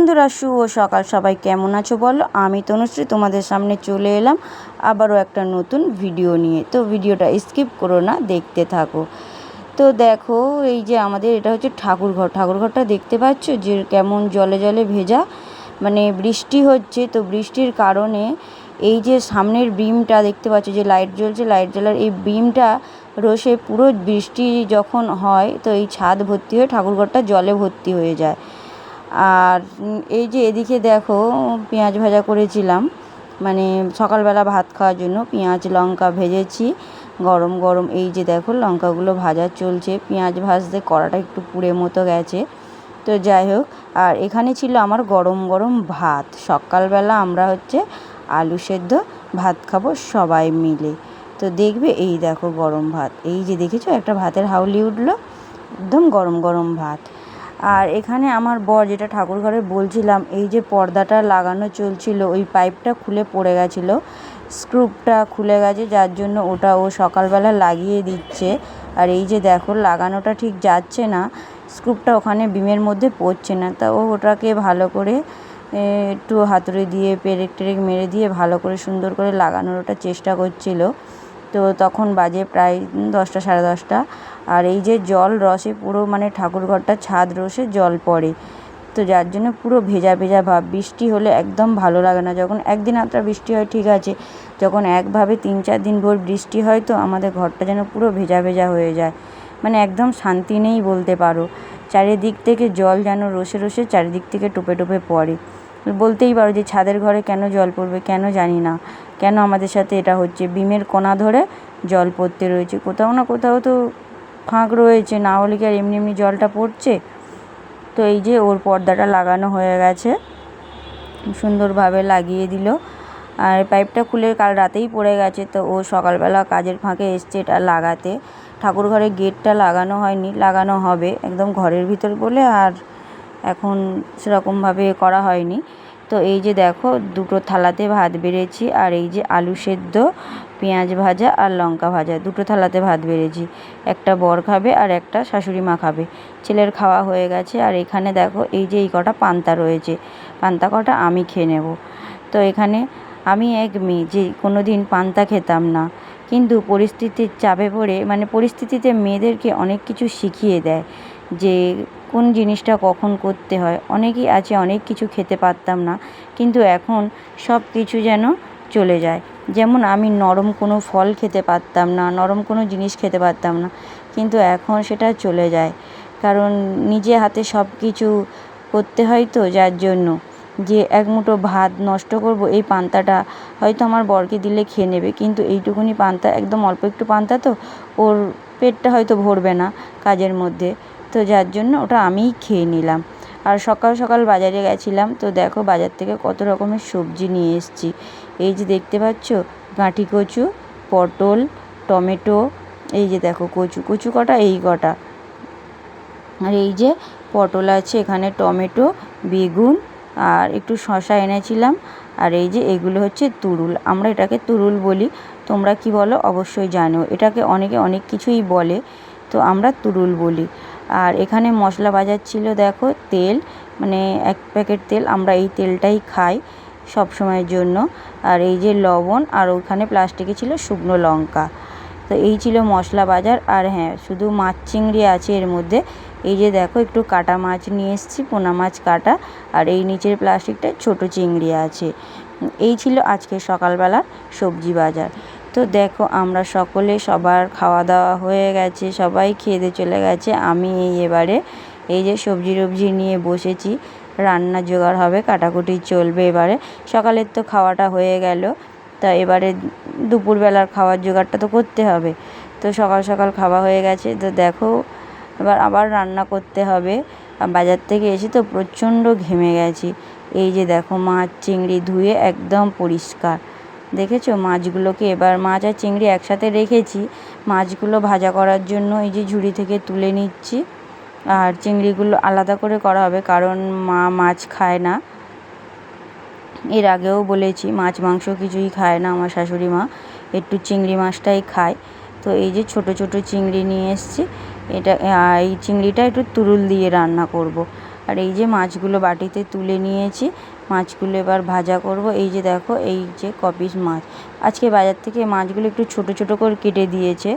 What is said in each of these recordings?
বন্ধুরা, শুভ সকাল। সবাই কেমন আছো বলো? আমি তনুশ্রী, তোমাদের সামনে চলে এলাম আবারও একটা নতুন ভিডিও নিয়ে। তো ভিডিওটা স্কিপ করো না, দেখতে থাকো। তো দেখো, এই যে আমাদের এটা হচ্ছে ঠাকুরঘর। ঠাকুরঘরটা দেখতে পাচ্ছ? যে কেমন জলে জলে ভেজা মানে বৃষ্টি হচ্ছে। তো বৃষ্টির কারণে এই যে সামনের বিমটা দেখতে পাচ্ছ, যে লাইট জ্বলছে, লাইট জ্বলার এই বিমটা রোষে পুরো বৃষ্টি যখন হয়, তো এই ছাদ ভর্তি হয়ে ঠাকুরঘরটা জলে ভর্তি হয়ে যায়। আর এই যে এদিকে দেখো, পেঁয়াজ ভাজা করেছিলাম। মানে সকালবেলা ভাত খাওয়ার জন্য পেঁয়াজ, লঙ্কা ভেজেছি। গরম গরম এই যে দেখো, লঙ্কাগুলো ভাজা চলছে। পেঁয়াজ ভাজতে কড়াটা একটু পুড়ে মতো গেছে। তো যাই হোক, আর এখানে ছিল আমার গরম গরম ভাত। সকালবেলা আমরা হচ্ছে আলু সেদ্ধ, ভাত খাব সবাই মিলে। তো দেখবে এই দেখো গরম ভাত। এই যে দেখেছ, একটা ভাতের হাউলি উঠল, একদম গরম গরম ভাত। আর এখানে আমার বর যেটা ঠাকুর ঘরে বলছিলাম, এই যে পর্দাটা লাগানো চলছিল, ওই পাইপটা খুলে পড়ে গেছিল, স্ক্রুপটা খুলে গেছে, যার জন্য ওটা ও সকালবেলা লাগিয়ে দিচ্ছে। আর এই যে দেখো, লাগানোটা ঠিক যাচ্ছে না, স্ক্রুপটা ওখানে বিমের মধ্যে পড়ছে না, তা ও ওটাকে ভালো করে একটু হাতুড়ি দিয়ে, পেরেক টেরেক মেরে দিয়ে ভালো করে সুন্দর করে লাগানোর ওটা চেষ্টা করছিল। তো তখন বাজে প্রায় দশটা, সাড়ে দশটা আর এই যে জল রসে পুরো মানে ঠাকুরঘরটা ছাদ রসে জল পড়ে। তো যার জন্য পুরো ভেজা ভেজা ভাব, বৃষ্টি হলে একদম ভালো লাগে না। যখন একদিন আধটা বৃষ্টি হয়, ঠিক আছে। যখন একভাবে তিন চার দিন ভোর বৃষ্টি হয়, তো আমাদের ঘরটা যেন পুরো ভেজা ভেজা হয়ে যায়। মানে একদম শান্তি নেই বলতে পারো। চারিদিক থেকে জল যেন রসে রসে চারিদিক থেকে টোপে টোপে পড়ে। বলতেই পারো যে ছাদের ঘরে কেন জল পড়বে, কেন জানি না। কেন আমাদের সাথে এটা হচ্ছে? বিমের কোনা ধরে জল পড়তে রয়েছে। কোথাও না কোথাও তো ফাঁক রয়েছে, না হলে কি আর এমনি এমনি জলটা পড়ছে? তো এই যে ওর পর্দাটা লাগানো হয়ে গেছে। সুন্দরভাবে লাগিয়ে দিল। আর পাইপটা খুলে কাল রাতেই পড়ে গেছে, তো ও সকালবেলা কাজের ফাঁকে এসছে এটা লাগাতে। ঠাকুর ঘরের গেটটা লাগানো হয়নি, লাগানো হবে। একদম ঘরের ভিতর বলে আর এখন সেরকমভাবে করা হয়নি। তো এই যে দেখো, দুটো থালাতে ভাত বেড়েছি আর এই যে আলু সেদ্ধ, পেঁয়াজ ভাজা আর লঙ্কা ভাজা। দুটো থালাতে ভাত বেড়েছি। একটা বর খাবে আর একটা শাশুড়ি মা খাবে। ছেলের খাওয়া হয়ে গেছে আর এখানে দেখো, এই যে এই কটা পান্তা রয়েছে। পান্তা কটা আমি খেয়ে নেব। তো এখানে আমি এক মেয়ে, যে কোনো দিন পান্তা খেতাম না। কিন্তু পরিস্থিতির চাপে পড়ে মানে পরিস্থিতিতে মেয়েদেরকে অনেক কিছু শিখিয়ে দেয়। যে কোন জিনিসটা কখন করতে হয়? অনেকেই আছে, অনেক কিছু খেতে পারতাম না, কিন্তু এখন সব কিছু যেন চলে যায়। যেমন আমি নরম কোনো ফল খেতে পারতাম না, নরম কোনো জিনিস খেতে পারতাম না, কিন্তু এখন সেটা চলে যায়। কারণ নিজে হাতে সব কিছু করতে হয় তো, যার জন্য যে এক মুঠো ভাত নষ্ট করব, এই পান্তাটা হয়তো আমার বরকে দিলে খেয়ে নেবে, কিন্তু এইটুকুনি পান্তা, একদম অল্প একটু পান্তা তো, ওর পেটটা হয়তো ভরবে না কাজের মধ্যে। তো যার জন্য ওটা আমিই খেয়ে নিলাম। আর সকাল সকাল বাজারে গেছিলাম, তো দেখো বাজার থেকে কত রকমের সবজি নিয়ে এসেছি। এই যে দেখতে পাচ্ছ, গাঁঠি কচু, পটল, টমেটো, এই যে দেখো কচু কচু কটা, এই কটা। আর এই যে পটল আছে এখানে, টমেটো, বেগুন, আর একটু শশা এনেছিলাম। আর এই যে এগুলো হচ্ছে তুরুল, আমরা এটাকে তুরুল বলি। তোমরা কি বলো? অবশ্যই জানো। এটাকে অনেকে অনেক কিছুই বলে, তো আমরা তুরুল বলি। আর এখানে মশলা বাজার ছিল দেখো, তেল মানে এক প্যাকেট তেল, আমরা এই তেলটাই খাই সব সময়ের জন্য। আর এই যে লবণ, আর ওখানে প্লাস্টিকে ছিল শুকনো লঙ্কা। তো এই ছিল মশলা বাজার, আর হ্যাঁ শুধু মাছ চিংড়ি আছে এর মধ্যে। এই যে দেখো, একটু কাটা মাছ নিয়ে এসেছি, পোনা মাছ কাটা, আর এই নিচের প্লাস্টিকটায় ছোট চিংড়ি আছে। এই ছিল আজকে সকালবেলার সবজি বাজার। তো দেখো, আমরা সকলে সবার খাওয়া দাওয়া হয়ে গেছে, সবাই খেয়ে চলে গেছে। আমি এই এবারে এই যে সবজি টবজি নিয়ে বসেছি, রান্না জোগাড় হবে, কাটাকুটি চলবে এবারে। সকালের তো খাওয়াটা হয়ে গেল, তা এবারে দুপুরবেলার খাওয়ার জোগাড়টা তো করতে হবে। তো সকাল সকাল খাওয়া হয়ে গেছে, তো দেখো, এবার আবার রান্না করতে হবে। বাজার থেকে এসে তো প্রচণ্ড ঘেমে গেছি। এই যে দেখো, মাছ, চিংড়ি ধুয়ে একদম পরিষ্কার। দেখেছ? মাছগুলোকে এবার মাছ আর চিংড়ি একসাথে রেখেছি। মাছগুলো ভাজা করার জন্য এই যে ঝুড়ি থেকে তুলে নিচ্ছি। আর চিংড়িগুলো আলাদা করে করা হবে কারণ মা মাছ খায় না। এর আগেও বলেছি, মাছ মাংস কিছুই খায় না আমার শাশুড়ি মা। একটু চিংড়ি মাছটাই খায়। তো এই যে ছোট ছোট চিংড়ি নিয়ে এসছি। এটা এই চিংড়িটা একটু তুরুল দিয়ে রান্না করব। আর এই যে মাছগুলো বাটিতে তুলে নিয়েছি মাছগুলো এবার ভাজা করব। এই যে দেখো, এই যে কপিস মাছ। আজকে বাজার থেকে মাছগুলো একটু ছোট ছোট করে কেটে দিয়েছে।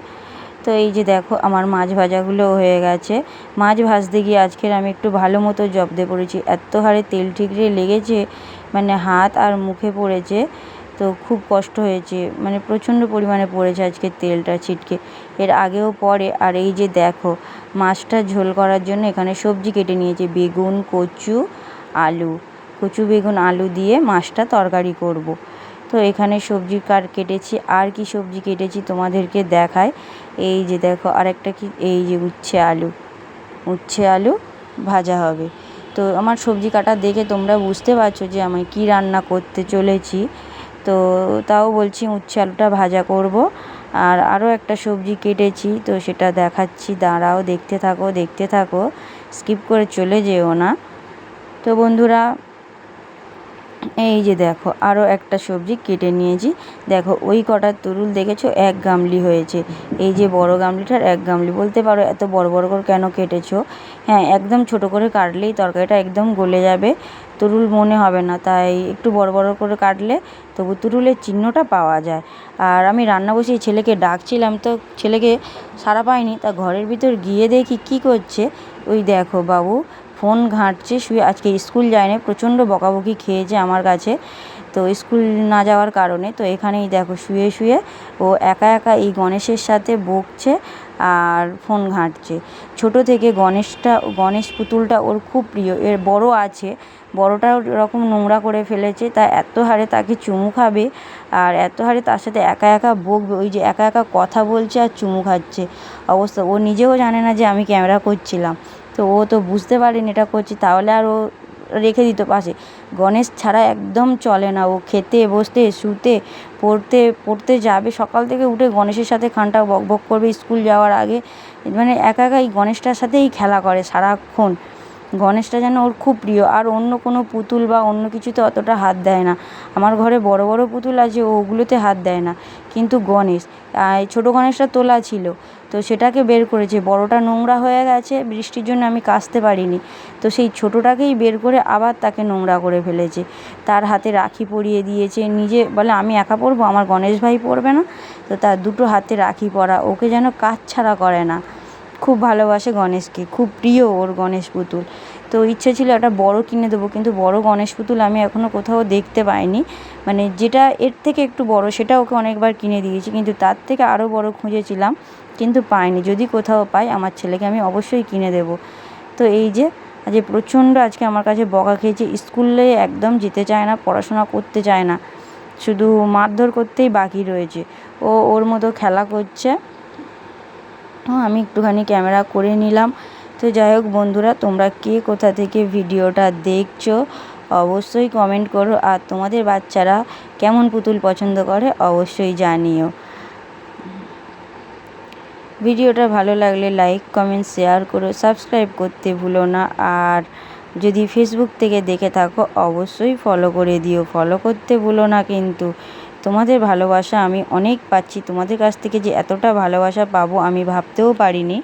তো এই যে দেখো, আমার মাছ ভাজাগুলো হয়ে গেছে। মাছ ভাজতে গিয়ে আজকের আমি একটু ভালো মতো জব্দে পড়েছি। এত হারে তেল ঠিকরে লেগেছে মানে হাত আর মুখে পড়েছে। তো খুব কষ্ট হয়েছে মানে প্রচণ্ড পরিমাণে পড়েছে আজকে তেলটা ছিটকে। এর আগেও পরে, আর এই যে দেখো, মাছটা ঝোল করার জন্য এখানে সবজি কেটে নিয়েছে। বেগুন, কচু, আলু। কচু বেগুন, আলু দিয়ে মাছটা তরকারি করব। তো এখানে সবজি কার কেটেছি, আর কি সবজি কেটেছি তোমাদেরকে দেখায় এই যে দেখো, আরেকটা কি, এই যে উচ্ছে আলু। উচ্ছে আলু ভাজা হবে। তো আমার সবজি কাটা দেখে তোমরা বুঝতে পারছ যে আমি কি রান্না করতে চলেছি। তো তাও বলছি উচ্ছে আলুটা ভাজা করব। আর আরও একটা সবজি কেটেছি, তো সেটা দেখাচ্ছি। দাঁড়াও, দেখতে থাকো দেখতে থাকো। স্কিপ করে চলে যেও না। তো বন্ধুরা এই যে দেখো আরও একটা সবজি কেটে নিয়েছি। দেখো, ওই কটার তরুল দেখেছ? এক গামলি হয়েছে। এই যে বড় গামলিটার এক গামলি। বলতে পারো, এত বড় বড় করে কেন কেটেছো? হ্যাঁ একদম ছোট করে কাটলেই তরকারিটা একদম গলে যাবে। তরুল মনে হবে না, তাই একটু বড় বড় করে কাটলে তবু তরুলের চিহ্নটা পাওয়া যায়। আর আমি রান্না বসিয়ে ছেলেকে ডাকছিলাম, তো ছেলেকে সারা পাইনি। তা ঘরের ভিতর গিয়ে দেখি কি করছে। ওই দেখো বাবু ফোন ঘাঁটছে, শুয়ে আজকে স্কুল যায়নি প্রচণ্ড বকাবকি খেয়েছে আমার কাছে। তো স্কুল না যাওয়ার কারণে, তো এখানেই দেখো শুয়ে শুয়ে ও একা একা এই গণেশের সাথে বকছে আর ফোন ঘাঁটছে। ছোট থেকে গণেশটা, গণেশ পুতুলটা ওর খুব প্রিয়, এর বড় আছে, বড়টাও এরকম নোংরা করে ফেলেছে, তা এত হারে তাকে চুমু খাবে আর এত হারে তার সাথে একা একা বকবে, ওই যে একা একা কথা বলছে আর চুমু খাচ্ছে। অবস্থা, ও নিজেও জানে না যে আমি ক্যামেরা করছিলাম। তো ও তো বুঝতে পারেনি এটা করছি, তাহলে আর ও রেখে দিত পাশে। গণেশ ছাড়া একদম চলে না, ও খেতে, বসতে, শুতে, পড়তে পড়তে যাবে। সকাল থেকে উঠে গণেশের সাথে খানটা বক বক করবে স্কুল যাওয়ার আগে। মানে একা একাই গণেশটার সাথেই খেলা করে সারাক্ষণ। গণেশটা যেন ওর খুব প্রিয়, আর অন্য কোনো পুতুল বা অন্য কিছুতে অতটা হাত দেয় না। আমার ঘরে বড় বড় পুতুল আছে ওগুলোতে হাত দেয় না। কিন্তু গণেশ ছোটো গণেশটা তোলা ছিল। তো সেটাকে বের করেছে বড়টা নোংরা হয়ে গেছে, বৃষ্টির জন্য আমি কাচতে পারিনি। তো সেই ছোটোটাকেই বের করে আবার তাকে নোংরা করে ফেলেছে। তার হাতে রাখি পরিয়ে দিয়েছে, নিজে বলে, আমি একা পরবো? আমার গণেশ ভাই পরবে না? তো তার দুটো হাতে রাখি পরা, ওকে যেন কাজ ছাড়া করে না। খুব ভালোবাসে গণেশকে, খুব প্রিয় ওর গণেশ পুতুল। তো ইচ্ছে ছিল একটা বড় কিনে দেবো, কিন্তু বড় গণেশ পুতুল আমি এখনও কোথাও দেখতে পাইনি। মানে যেটা এর থেকে একটু বড় সেটা ওকে অনেকবার কিনে দিয়েছি, কিন্তু তার থেকে আরও বড় খুঁজেছিলাম, কিন্তু পাইনি। যদি কোথাও পাই, আমার ছেলেকে আমি অবশ্যই কিনে দেব। তো এই যে আজ প্রচণ্ড আজকে আমার কাছে বকা খেয়েছে, স্কুলে একদম যেতে চায় না, পড়াশোনা করতে চায় না, শুধু মারধর করতেই বাকি রয়েছে। ও ওর মতো খেলা করছে। আমি একটুখানি ক্যামেরা করে নিলাম। তো যাই হোক বন্ধুরা, তোমরা কে কোথা থেকে ভিডিওটা দেখছ, অবশ্যই কমেন্ট করো। আর তোমাদের বাচ্চারা কেমন পুতুল পছন্দ করে, অবশ্যই জানিও। ভিডিওটা ভালো লাগলে লাইক কমেন্ট শেয়ার করো সাবস্ক্রাইব করতে ভুলো না। আর যদি ফেসবুক থেকে দেখে থাকো, অবশ্যই ফলো করে দিও। ফলো করতে ভুলো না কিন্তু। তোমাদের ভালোবাসা আমি অনেক পাচ্ছি। তোমাদের কাছ থেকে যে এতটা ভালোবাসা পাবো আমি ভাবতেও পারিনি।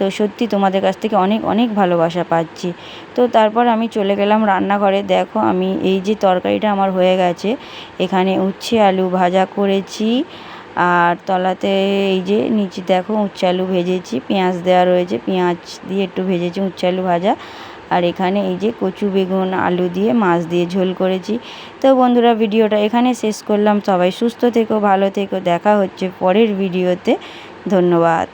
তো সত্যি তোমাদের কাছ থেকে অনেক অনেক ভালোবাসা পাচ্ছি। তো তারপর আমি চলে গেলাম রান্নাঘরে। দেখো আমি এই যে তরকারিটা আমার হয়ে গেছে, এখানে উচ্ছে আলু ভাজা করেছি। আর তলাতে এই যে নিচে দেখো উচ্ছে আলু ভেজেছি, পেঁয়াজ দেওয়া রয়েছে, পেঁয়াজ দিয়ে একটু ভেজেছি উচ্ছে আলু ভাজা। আর এখানে এই যে কচু, বেগুন, আলু দিয়ে মাছ দিয়ে ঝোল করেছি। তো বন্ধুরা ভিডিওটা এখানে শেষ করলাম। সবাই সুস্থ থেকো, ভালো থেকো। দেখা হচ্ছে পরের ভিডিওতে। ধন্যবাদ।